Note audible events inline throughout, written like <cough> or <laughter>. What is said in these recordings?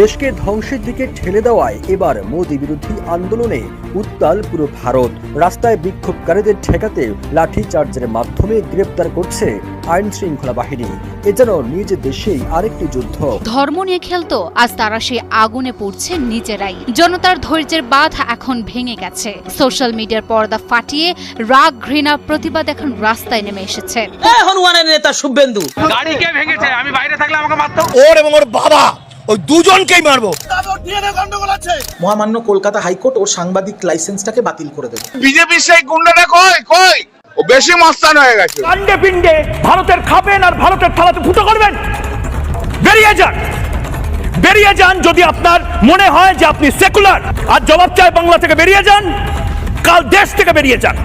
দেশকে ধ্বংসের দিকে ঠেলে দেওয়ায় এবার মোদী বিরোধী আন্দোলনে উত্তাল পুরো ভারত। রাস্তায় বিক্ষোভকারীদের ঠেকাতে লাঠিচার্জের মাধ্যমে গ্রেপ্তার করছে আইন শৃঙ্খলা বাহিনী। এ যেন নিজ দেশেই আরেকটি যুদ্ধ। ধর্ম নিয়ে খেলতো আজ তারা সেই আগুনে পড়ছে নিজেরাই। জনতার ধৈর্যের বাঁধ এখন ভেঙে গেছে। সোশ্যাল মিডিয়ার পর্দা ফাটিয়ে রাগ ঘৃণা প্রতিবাদ এখন রাস্তায় নেমে এসেছে। এই হনুমানের নেতা শুভেন্দু। গাড়ি কে ভেঙেছে আমি বাইরে থাকলে আমাকে মারতো। ওর এবং ওর বাবা। ওই দুজনকেই মারবো। মহামান্য কলকাতা হাইকোর্ট ওর সাংবাদিক লাইসেন্সটাকে বাতিল করে দেবে। বিজেপির সেই গুন্ডাটা কই? কই? ও বেশি মস্তান হয়ে গেছে। কাণ্ডে পিণ্ডে ভারতের খাবেন আর ভারতের থালাতে ফুটো করবেন। বেরিয়ে যান। বেরিয়ে যান যদি আপনার মনে হয় যে আপনি সেকুলার। আর জবাব চায় বাংলা থেকে বেরিয়ে যান। কাল দেশ থেকে বেরিয়ে যান।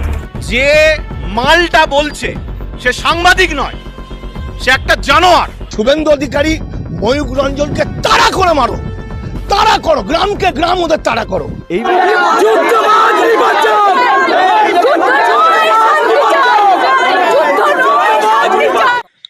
যে মালটা বলছে সে সাংবাদিক নয় সে একটা জানোয়ার। শুভেন্দু অধিকারী ময়ূক রঞ্জনকে করে মারো। তাড়া করো গ্রামকে গ্রাম ওদের তাড়া করো। এই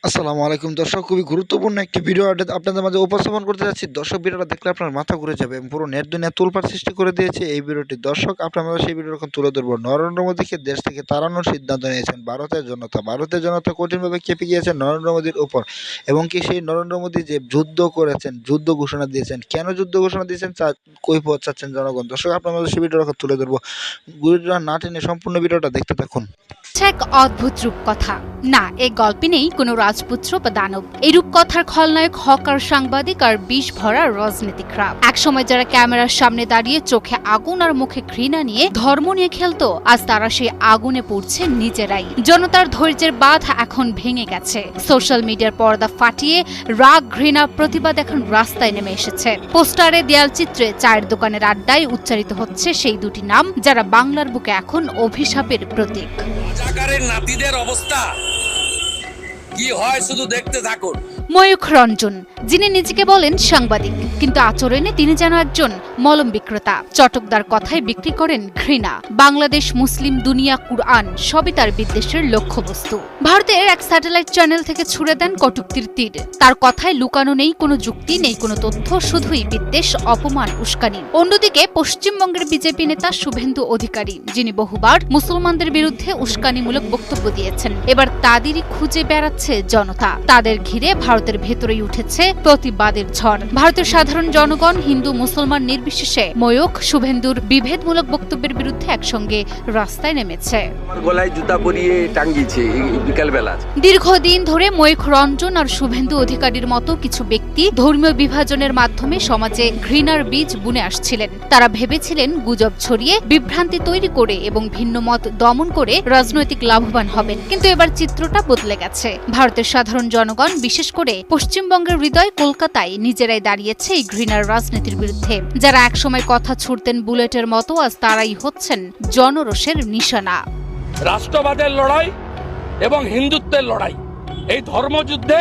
আসসালামু আলাইকুম দর্শক, খুবই গুরুত্বপূর্ণ একটি ভিডিও আপনাদের মাঝে উপস্থাপন করতে যাচ্ছি। দর্শক, ভিডিওটা দেখলে আপনার মাথা ঘুরে যাবে পুরো নেট দুনিয়া তুলপার সৃষ্টি করে দিয়েছে এই ভিডিওটি দর্শক, আপনারা সেই ভিডিও এখন তুলে ধরবো। নরেন্দ্র মোদীকে দেশ থেকে তাড়ানোর সিদ্ধান্ত নিয়েছেন ভারতের জনতা। ভারতের জনতা কঠিনভাবে কেঁপে গিয়েছে নরেন্দ্র মোদীর উপর। এবং কি সেই নরেন্দ্র মোদী যে যুদ্ধ করেছেন, যুদ্ধ ঘোষণা দিয়েছেন, কেন যুদ্ধ ঘোষণা দিয়েছেন তা কই পৌঁছাচ্ছেন জনগণ। দর্শক, আপনারা সেই ভিডিওটা এখন তুলে ধরবো। ভিডিওটা না টেনে সম্পূর্ণ ভিডিওটা দেখতে থাকুন। এক অদ্ভুত রূপকথা। না, এই গল্পে নেই কোনো রাজপুত্র বা দানব। এই রূপকথার খলনায়ক, হকার সাংবাদিক আর বিষ ভরা রাজনীতিকরা একসময় যারা ক্যামেরার সামনে দাঁড়িয়ে চোখে আগুন আর মুখে ঘৃণা নিয়ে ধর্ম নিয়ে খেলতো, আজ তারা সেই আগুনে পড়ছে নিজেরাই। জনতার ধৈর্যের বাঁধ এখন ভেঙে গেছে। সোশ্যাল মিডিয়ার পর্দা ফাটিয়ে রাগ, ঘৃণা, প্রতিবাদ এখন রাস্তায় নেমে এসেছে। পোস্টারে দেয়াল চিত্রে চায়ের দোকানের আড্ডায় উচ্চারিত হচ্ছে সেই দুটি নাম, যারা বাংলার বুকে এখন অভিশাপের প্রতীক। নাতিদের অবস্থা। কি হয় শুধু দেখতে থাকুন। ময়ূখ রঞ্জন, যিনি নিজেকে বলেন সাংবাদিক, কিন্তু আচরণে তিনি যেন একজন মলম বিক্রেতা। চটকদার কথায় বিক্রি করেন ঘৃণা। বাংলাদেশ, মুসলিম, দুনিয়া, কুরআন, সবই তার বিদ্বেষের লক্ষ্যবস্তু। ভারতের এক স্যাটেলাইট চ্যানেল থেকে ছুড়ে দেন কটুক্তির তীর। তার কথায় লুকানো নেই, কোনো যুক্তি নেই, কোনো তথ্য, শুধুই বিদ্বেষ, অপমান, উস্কানি। অন্যদিকে পশ্চিমবঙ্গের বিজেপি নেতা শুভেন্দু অধিকারী, যিনি বহুবার মুসলমানদের বিরুদ্ধে উস্কানিমূলক বক্তব্য দিয়েছেন। এবার তাদেরই খুঁজে বেড়াচ্ছে জনতা। তাদের ঘিরে ভারতের ভেতরেই উঠেছে প্রতিবাদের ঝড়। ভারতের সাধারণ জনগণ হিন্দু মুসলমান নির্বিশেষে ময়ূখ শুভেন্দুর বিভেদমূলক বক্তব্যের বিরুদ্ধে একসঙ্গে রাস্তায় নেমেছে। গলায় জুতা পরিয়ে টাঙ্গিয়েছে বিকাল দীর্ঘদিন ধরে ময়ূখ রঞ্জন আর শুভেন্দু অধিকারীর মতো কিছু ব্যক্তি ধর্মীয় বিভাজনের মাধ্যমে সমাজে ঘৃণার বীজ বুনে আসছিলেন। তারা ভেবেছিলেন গুজব ছড়িয়ে বিভ্রান্তি তৈরি করে এবং ভিন্ন মত দমন করে রাজনৈতিক লাভবান হবেন। কিন্তু এবার চিত্রটা বদলে গেছে। ভারতের সাধারণ জনগণ বিশেষ করে পশ্চিমবঙ্গের হৃদয় কলকাতায় নিজেরাই দাঁড়িয়েছে এই ঘৃণার রাজনীতির বিরুদ্ধে। যারা একসময় কথা ছুটতেন বুলেটের মতো, আজ তারাই হচ্ছেন জনরোষের নিশানা। রাষ্ট্রবাদের লড়াই এবং হিন্দুত্বের লড়াই। এই ধর্মযুদ্ধে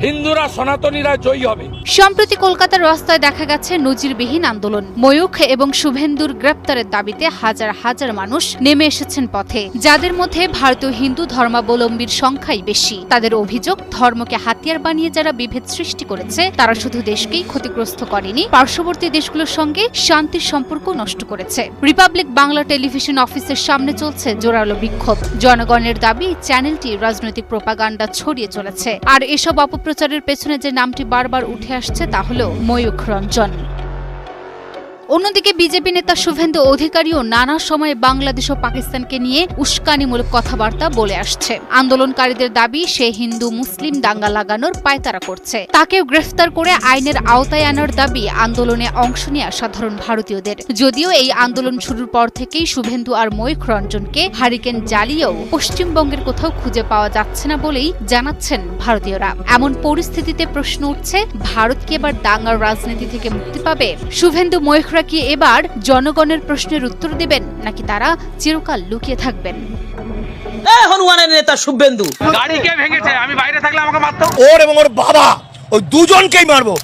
হিন্দুরা সনাতনীরা জয়ী হবে। সম্প্রতি কলকাতার রাস্তায় দেখা গেছে নজিরবিহীন আন্দোলন। ময়ূখ এবং শুভেন্দুর গ্রেপ্তারের দাবিতে হাজার হাজার মানুষ নেমে এসেছেন পথে। যাদের মধ্যে ভারতীয় হিন্দু ধর্মাবলম্বীর সংখ্যাই বেশি। তাদের অভিযোগ, ধর্মকে হাতিয়ার বানিয়ে যারা বিভেদ সৃষ্টি করেছে, তারা শুধু দেশকেই ক্ষতিগ্রস্ত করেনি, পার্শ্ববর্তী দেশগুলোর সঙ্গে শান্তির সম্পর্ক নষ্ট করেছে। রিপাবলিক বাংলা টেলিভিশন অফিসের সামনে চলছে জোরালো বিক্ষোভ। জনগণের দাবি, চ্যানেলটি রাজনৈতিক প্রোপাগান্ডা ছড়িয়ে চলেছে। আর এসব অপপ্রচারের পেছনে যে নামটি বারবার উঠে আসছে তা হল ময়ূখ রঞ্জন। অন্যদিকে বিজেপি নেতা শুভেন্দু অধিকারীও নানা সময়ে বাংলাদেশ ও পাকিস্তানকে নিয়ে উস্কানিমূলক কথাবার্তা বলে আসছে। আন্দোলনকারীদের দাবি, সে হিন্দু, মুসলিম দাঙ্গা লাগানোর পায়তারা করছে। তাকেও গ্রেফতার করে আইনের আওতায় আনার দাবি আন্দোলনে অংশ নেওয়া সাধারণ ভারতীয়দের। যদিও এই আন্দোলন শুরুর পর থেকেই শুভেন্দু আর ময়ূখ রঞ্জনকে হারিকেন জ্বালিয়েও পশ্চিমবঙ্গের কোথাও খুঁজে পাওয়া যাচ্ছে না বলেই জানাচ্ছেন ভারতীয়রা। এমন পরিস্থিতিতে প্রশ্ন উঠছে, ভারত কি এবার দাঙ্গার রাজনীতি থেকে মুক্তি পাবে? শুভেন্দু ময়ূখরা কি এবার জনগণের প্রশ্নের উত্তর দেবেন নাকি তারা চিরকাল লুকিয়ে থাকবেন? হনুমানের নেতা শুভেন্দু। গাড়ি কে ভেঙেছে? আমি বাইরে থাকলে আমাকে মারতো? ওর এবং ওর বাবা ওই দুজনকেই মারবো।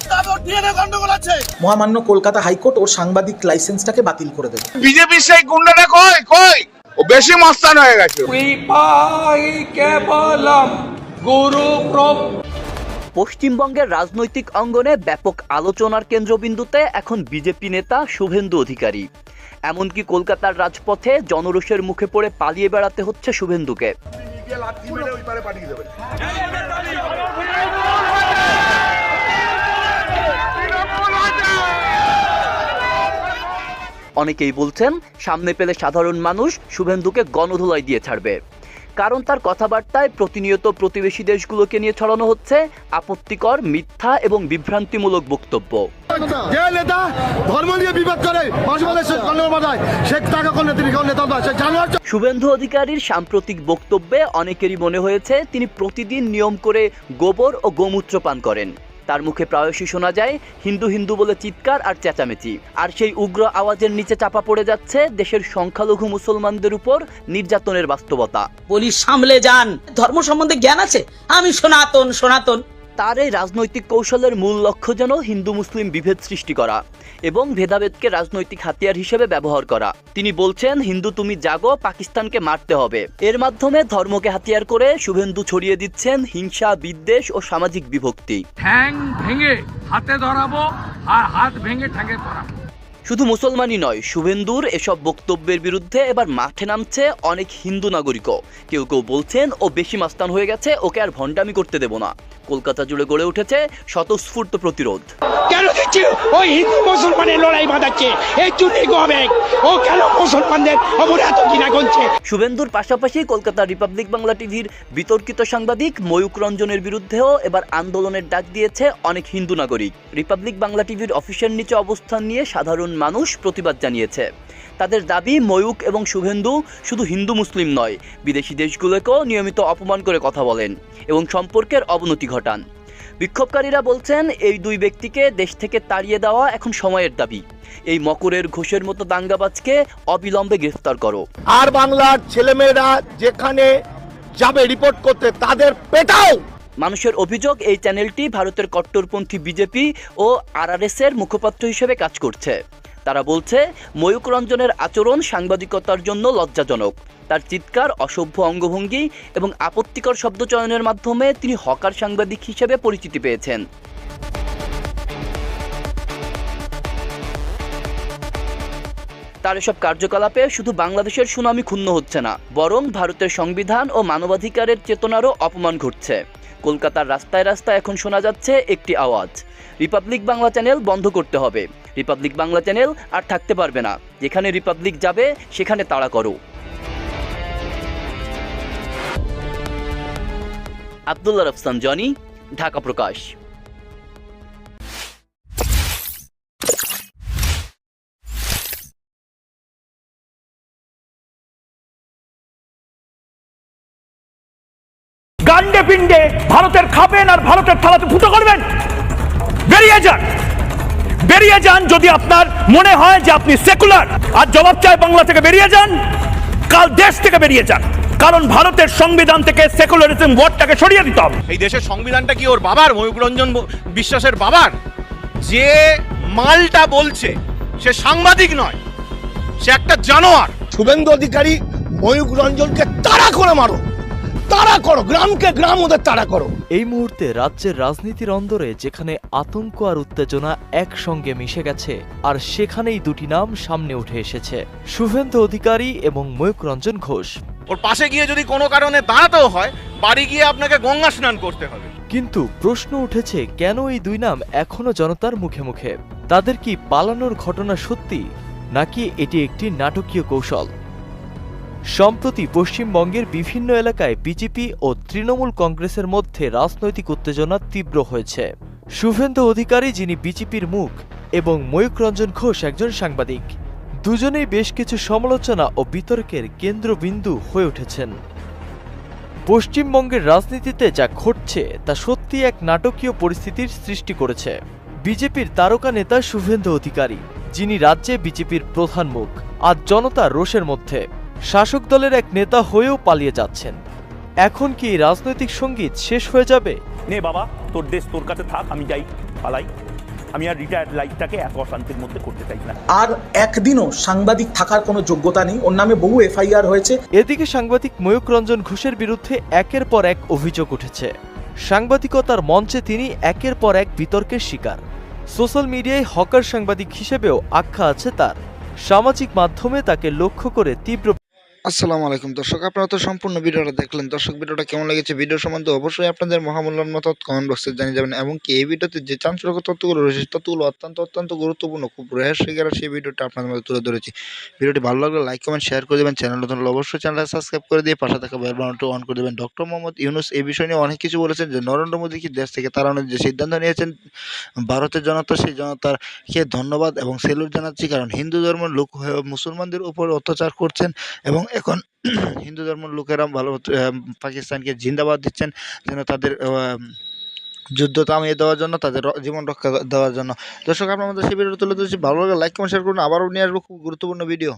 মহামান্য কলকাতা হাইকোর্ট ওর সাংবাদিক লাইসেন্সটাকে বাতিল করে দেবে। বিজেপির সেই গুন্ডাটা কই? কই? ও বেশি মস্তান হয়ে গেছে। কৃপাই কেবলম গুরু পশ্চিমবঙ্গের রাজনৈতিক অঙ্গনে ব্যাপক আলোচনার কেন্দ্রবিন্দুতে এখন বিজেপি নেতা শুভেন্দু অধিকারী। এমনকি কলকাতার রাজপথে জনরোষের মুখে পড়ে পালিয়ে বেড়াতে হচ্ছে শুভেন্দুকে। অনেকেই বলছেন, সামনে পেলে সাধারণ মানুষ শুভেন্দুকে গণধোলাই দিয়ে ছাড়বে। কারণ তার কথাবার্তায় প্রতিনিয়ত প্রতিবেশী দেশগুলোকে নিয়ে ছড়ানো হচ্ছে আপত্তিকর মিথ্যা এবং বিভ্রান্তিমূলক বক্তব্য। যে নেতা ধর্ম নিয়ে বিবাদ করে জানোয়ার শুভেন্দু অধিকারীর সাম্প্রতিক বক্তব্যে অনেকেরই মনে হয়েছে তিনি প্রতিদিন নিয়ম করে গোবর ও গোমূত্র পান করেন। তার মুখে প্রায়শই শোনা যায়, হিন্দু হিন্দু বলে চিৎকার আর চেঁচামেচি। আর সেই উগ্র আওয়াজের নিচে চাপা পড়ে যাচ্ছে দেশের সংখ্যালঘু মুসলমানদের উপর নির্যাতনের বাস্তবতা। পুলিশ সামলে যান। ধর্ম সম্বন্ধে জ্ঞান আছে? আমি সনাতন সনাতন। তার এই রাজনৈতিক কৌশলের মূল লক্ষ্য যেন হিন্দু মুসলিম বিভেদ সৃষ্টি করা এবং ভেদাভেদকে রাজনৈতিক হাতিয়ার হিসেবে ব্যবহার করা। তিনি বলছেন, হিন্দু, তুমি জাগো, পাকিস্তানকে মারতে হবে। এর মাধ্যমে ধর্মকে হাতিয়ার করে শুভেন্দু ছড়িয়ে দিচ্ছেন হিংসা, বিদ্বেষ ও সামাজিক বিভক্তি। ঠ্যাং ভেঙে হাতে ধরাবো আর হাত ভেঙে ঠ্যাঙে ধরাবো। শুধু মুসলমানই নয় শুভেন্দুর এসব বক্তব্যের বিরুদ্ধে এবার মাঠে নামছে অনেক হিন্দু নাগরিকও। কেউ কেউ বলছেন ও বেশি মাস্তান হয়ে গেছে ওকে আর ভণ্ডামি করতে দেব না। কলকাতা জুড়ে গড়ে উঠেছে স্বতঃস্ফূর্ত প্রতিরোধ। কেন দিচ্ছে ওই হিন্দু মুসলমানের লড়াই বাঁধাচ্ছে। এই জন্যই গোবেক। ও কেন মুসলমানদের অপরে এত কিনা করছে? শুভেন্দুর পাশাপাশি কলকাতা রিপাবলিক বাংলা টিভির বিতর্কিত সাংবাদিক ময়ূক রঞ্জনের বিরুদ্ধেও এবার আন্দোলনের ডাক দিয়েছে অনেক হিন্দু নাগরিক। রিপাবলিক বাংলা টিভির অফিসের নিচে অবস্থান নিয়ে সাধারণ মানুষ প্রতিবাদ জানিয়েছে। তাদের দাবি ময়ূক এবং শুভেন্দু শুধু হিন্দু মুসলিম নয় বিদেশি দেশগুলোকেও নিয়মিত অপমান করে কথা বলেন এবং সম্পর্কের অবনতি ঘটান। বিক্ষোভকারীরা বলছেন এই দুই ব্যক্তিকে দেশ থেকে তাড়িয়ে দেওয়া এখন সময়ের দাবি। এই মকরের ঘোষের মতো দাঙ্গাবাজকে অবিলম্বে গ্রেফতার করো। আর বাংলার ছেলেমেয়েরা যেখানে যাবে রিপোর্ট করতে তাদের পেটাও! মানুষের অভিযোগ এই চ্যানেলটি ভারতের কট্টরপন্থী বিজেপি ও আরআরএস এর মুখপাত্র হিসেবে কাজ করছে। তারা বলছে ময়ূক রঞ্জনের আচরণ সাংবাদিকতার জন্য লজ্জাজনক। তার চিৎকার, অসভ্য অঙ্গভঙ্গি এবং আপত্তিকর শব্দচয়নের মাধ্যমে তিনি হকার সাংবাদিক হিসেবে পরিচিতি পেয়েছেন। তার এসব কার্যকলাপে শুধু বাংলাদেশের সুনামি ক্ষুণ্ণ হচ্ছে না, বরং ভারতের সংবিধান ও মানবাধিকারের চেতনারও অপমান ঘটছে। কলকাতার রাস্তায় রাস্তায় এখন শোনা যাচ্ছে একটি আওয়াজ। রিপাবলিক বাংলা চ্যানেল বন্ধ করতে হবে। রিপাবলিক বাংলা চ্যানেল আর থাকতে পারবে না। যেখানে রিপাবলিক যাবে, সেখানে তাড়া করো। আবদুল্লা রফসান, জনি, ঢাকা প্রকাশ। গান্ডে পিণ্ডে ভারতের খাবেন আর ভারতের থালাতে ফুটো করবেন। বেরিয়ে যান। বেরিয়ে যান যদি আপনার মনে হয় যে আপনি সেকুলার। আর জবাব চায় বাংলা থেকে বেরিয়ে যান। কাল দেশ থেকে বেরিয়ে যান। কারণ ভারতের সংবিধান থেকে সেকুলারিজম ওয়ার্ডটাকে সরিয়ে দিতে হবে। এই দেশের সংবিধানটা কি ওর বাবার? ময়ূক রঞ্জন ব- বিশ্বাসের বাবার? যে মালটা বলছে সে সাংবাদিক নয় সে একটা জানোয়ার। শুভেন্দু অধিকারী ময়ূক রঞ্জনকে তাড়া করে মারো। তাড়া করো গ্রামকে গ্রাম ওদের তাড়া করো। এই মুহূর্তে রাজ্যের রাজনীতির অন্দরে যেখানে আতঙ্ক আর উত্তেজনা একসঙ্গে মিশে গেছে আর সেখানেই দুটি নাম সামনে উঠে এসেছে শুভেন্দু অধিকারী এবং ময়ূক রঞ্জন ঘোষ। ওর পাশে গিয়ে যদি কোনো কারণে দাঁড়াতেও হয় বাড়ি গিয়ে আপনাকে গঙ্গা স্নান করতে হবে। কিন্তু প্রশ্ন উঠেছে কেন এই দুই নাম এখনও জনতার মুখে মুখে? তাদের কি পালানোর ঘটনা সত্যি নাকি এটি একটি নাটকীয় কৌশল? সম্প্রতি পশ্চিমবঙ্গের বিভিন্ন এলাকায় বিজেপি ও তৃণমূল কংগ্রেসের মধ্যে রাজনৈতিক উত্তেজনা তীব্র হয়েছে। শুভেন্দু অধিকারী, যিনি বিজেপির মুখ, এবং ময়ূক রঞ্জন ঘোষ একজন সাংবাদিক। দুজনেই বেশ কিছু সমালোচনা ও বিতর্কের কেন্দ্রবিন্দু হয়ে উঠেছেন। পশ্চিমবঙ্গের রাজনীতিতে যা ঘটছে, তা সত্যি এক নাটকীয় পরিস্থিতির সৃষ্টি করেছে। বিজেপির তারকা নেতা শুভেন্দু অধিকারী, যিনি রাজ্যে বিজেপির প্রধান মুখ আজ জনতা রোষের মধ্যে। শাসক দলের এক নেতা হয়েও পালিয়ে যাচ্ছেন। এখন কি রাজনৈতিক সংগীত শেষ হয়ে যাবে? নে বাবা তোর দেশ তোর কাছে থাক আমি যাই পালাই। আমি আর রিটায়ার্ড লাইফটাকে এক অশান্তির মধ্যে করতে চাই না। আর একদিনও সাংবাদিক থাকার কোনো যোগ্যতা নেই। ওর নামে বহু এফআইআর হয়েছে। এদিকে সাংবাদিক ময়ূক রঞ্জন ঘোষের বিরুদ্ধে একের পর এক অভিযোগ উঠেছে। সাংবাদিকতার মঞ্চে তিনি একের পর এক বিতর্কের শিকার। সোশ্যাল মিডিয়ায় হকার সাংবাদিক হিসেবেও আখ্যা আছে তার। সামাজিক মাধ্যমে তাকে লক্ষ্য করে তীব্র আসসালামু আলাইকুম। দর্শক, আপনারা তো সম্পূর্ণ ভিডিওটা দেখলেন। দর্শক, ভিডিওটা কেমন লেগেছে? ভিডিও সম্বন্ধে অবশ্যই আপনাদের মহামূল্যান মত কমেন্ট বক্সে জানিয়ে যাবেন। এবং কি এই ভিডিওতে যে চাঞ্চল্যকর তথ্যগুলো রয়েছে তথ্যগুলো অত্যন্ত অত্যন্ত গুরুত্বপূর্ণ। খুব রেহার শিকার সেই ভিডিওটা আপনাদের মধ্যে তুলে ধরেছি। ভিডিওটি ভালো লাগলে লাইক কমেন্ট শেয়ার করে দেবেন। চ্যানেল নতুন অবশ্যই চ্যানেলটা সাবস্ক্রাইব করে দিয়ে পাশে থাকা বেল অন করে দেবেন। ডক্টর মোহাম্মদ ইউনুস এই বিষয় নিয়ে অনেক কিছু বলেছেন যে, নরেন্দ্র মোদী কি দেশ থেকে তাড়ানোর যে সিদ্ধান্ত নিয়েছেন, ভারতের জনতা, সেই জনতাকে ধন্যবাদ এবং সেলুট জানাচ্ছি। কারণ হিন্দু ধর্মের লোক মুসলমানদের উপর অত্যাচার করছেন এবং এখন <clears throat> হিন্দু ধর্মের লোকেরা ভালো পাকিস্তানকে জিন্দাবাদ দিচ্ছেন যেন তাদের যুদ্ধ থামিয়ে দেওয়ার জন্য, তাদের জীবন রক্ষা দেওয়ার জন্য। দর্শক, আপনার মধ্যে সেই ভিডিও তুলে ধরেছি। ভালো লাগে লাইক কমেন্ট শেয়ার করুন। আবারও নিয়ে আসব খুব গুরুত্বপূর্ণ ভিডিও।